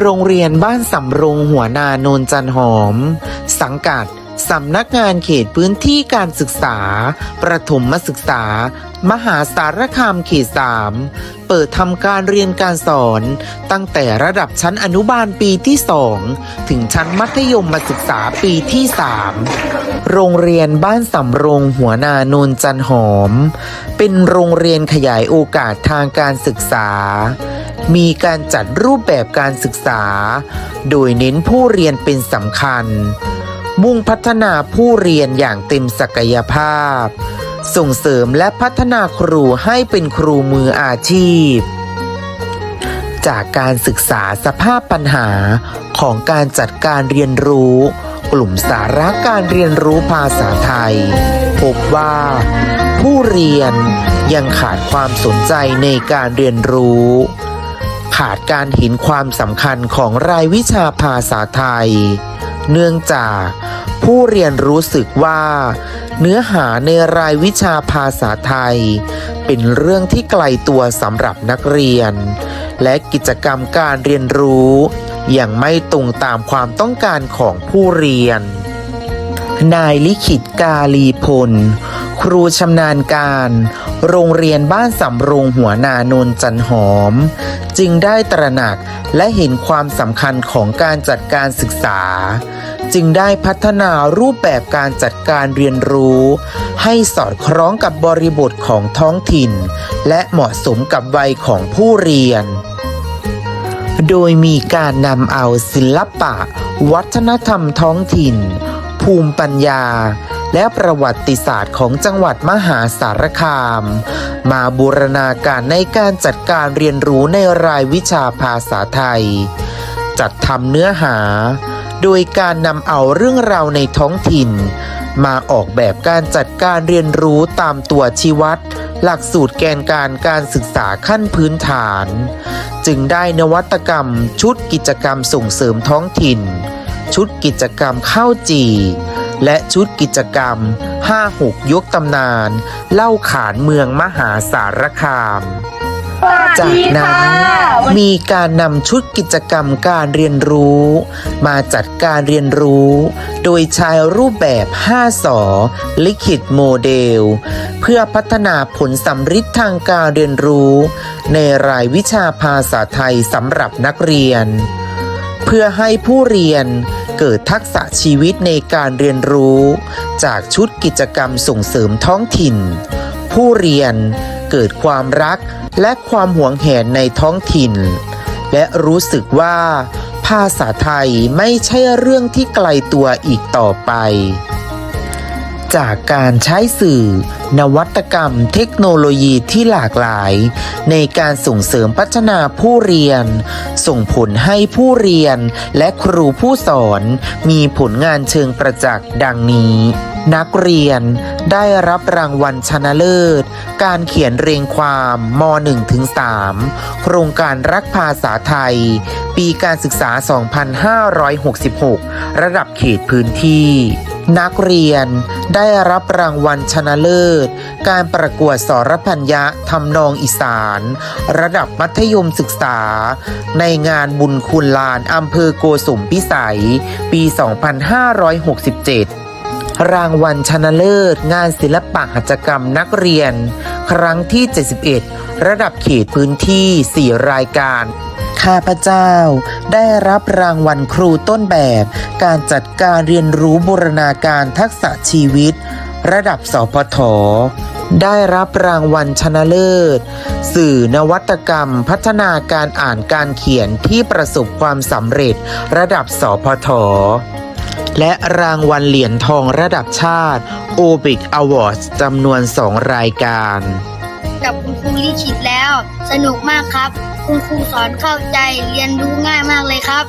โรงเรียนบ้านสำโรงหัวนาโนนจันหอม สังกัดสำนักงานเขตพื้นที่การศึกษา ประถมศึกษา มหาสารคามเขตสามเปิดทำการเรียนการสอนตั้งแต่ระดับชั้นอนุบาลปีที่2ถึงชั้นมัธยมศึกษาปีที่3โรงเรียนบ้านสำโรงหัวนาโนนจันหอม เป็นโรงเรียนขยายโอกาสทางการศึกษา มีการจัดรูปแบบการศึกษา โดยเน้นผู้เรียนเป็นสำคัญ มุ่งพัฒนาผู้เรียนอย่างเต็มศักยภาพ ส่งเสริมและพัฒนาครูให้เป็นครูมืออาชีพ จากการศึกษาสภาพปัญหาของการจัดการเรียนรู้ กลุ่มสาระการเรียนรู้ภาษาไทย พบว่า ผู้เรียนยังขาดความสนใจในการเรียนรู้ ขาดการเห็นความสำคัญของรายวิชาภาษาไทย เนื่องจากผู้เรียนรู้สึกว่า เนื้อหาในรายวิชาภาษาไทย เป็นเรื่องที่ไกลตัวสำหรับนักเรียน และกิจกรรมการเรียนรู้ยังไม่ตรงตามความต้องการของผู้เรียน นายลิขิตกาลีพล ครูชำนาญการ โรงเรียนบ้านสำโรงหัวนาโนนจันหอม จึงได้ตระหนักและเห็นความสำคัญของการจัดการศึกษา จึงได้พัฒนารูปแบบการจัดการเรียนรู้ ให้สอดคล้องกับบริบทของท้องถิ่น และเหมาะสมกับวัยของผู้เรียนโดยมีการนำเอาศิลปะ วัฒนธรรมท้องถิ่น ภูมิปัญญา และประวัติศาสตร์ของจังหวัดมหาสารคาม มาบูรณาการในการจัดการเรียนรู้ในรายวิชาภาษาไทย จัดทำเนื้อหา โดยการนำเอาเรื่องราวในท้องถิ่น มาออกแบบการจัดการเรียนรู้ตามตัวชี้วัดหลักสูตรแกนการการศึกษาขั้นพื้นฐาน จึงได้นวัตกรรมชุดกิจกรรมส่งเสริมท้องถิ่น ชุดกิจกรรมข้าวจี และชุดกิจกรรม 5-6 ยกตำนาน เล่าขานเมืองมหาสารคาม จากนั้นมีการนำชุดกิจกรรมการเรียนรู้ มาจัดการเรียนรู้ โดยใช้รูปแบบ 5สอลิขิตโมเดล เพื่อพัฒนาผลสำฤทธิ์ทางการเรียนรู้ ในรายวิชาภาษาไทยสำหรับนักเรียน เพื่อให้ผู้เรียนเกิดทักษะชีวิตในการเรียนรู้ จากชุดกิจกรรมส่งเสริมท้องถิ่น ผู้เรียนเกิดความรักและความหวงแหนในท้องถิ่น และรู้สึกว่า ภาษาไทยไม่ใช่เรื่องที่ไกลตัวอีกต่อไป จากการใช้สื่อ นวัตกรรมเทคโนโลยีที่หลากหลาย ในการส่งเสริมพัฒนาผู้เรียน ส่งผลให้ผู้เรียนและครูผู้สอน มีผลงานเชิงประจักษ์ดังนี้ นักเรียนได้รับรางวัลชนะเลิศ การเขียนเรียงความม .1-3 โครงการรักภาษาไทย ปีการศึกษา 2566 ระดับเขตพื้นที่ นักเรียนได้รับรางวัลชนะเลิศ การประกวดสรพัญญะทำนองอีสาน ระดับมัธยมศึกษา ในงานบุญคุณลานอำเภอโกสุมพิสัย ปี 2567รางวัลชนะเลิศ งานศิลปะหัตถกรรมนักเรียน ครั้งที่ 71 ระดับเขตพื้นที่ 4 รายการข้าพเจ้าได้รับรางวัลครูต้นแบบ การจัดการเรียนรู้บูรณาการทักษะชีวิต ระดับสพทได้รับรางวัลชนะเลิศ สื่อนวัตกรรม พัฒนาการอ่านการเขียนที่ประสบความสำเร็จ ระดับสพทและรางวัลเหรียญทองระดับชาติ o b i c Awards จำนวน 2 รายการ กับคุณครูลิขิตแล้ว สนุกมากครับ คุณครูสอนเข้าใจเรียนรู้ง่ายมากเลยครับ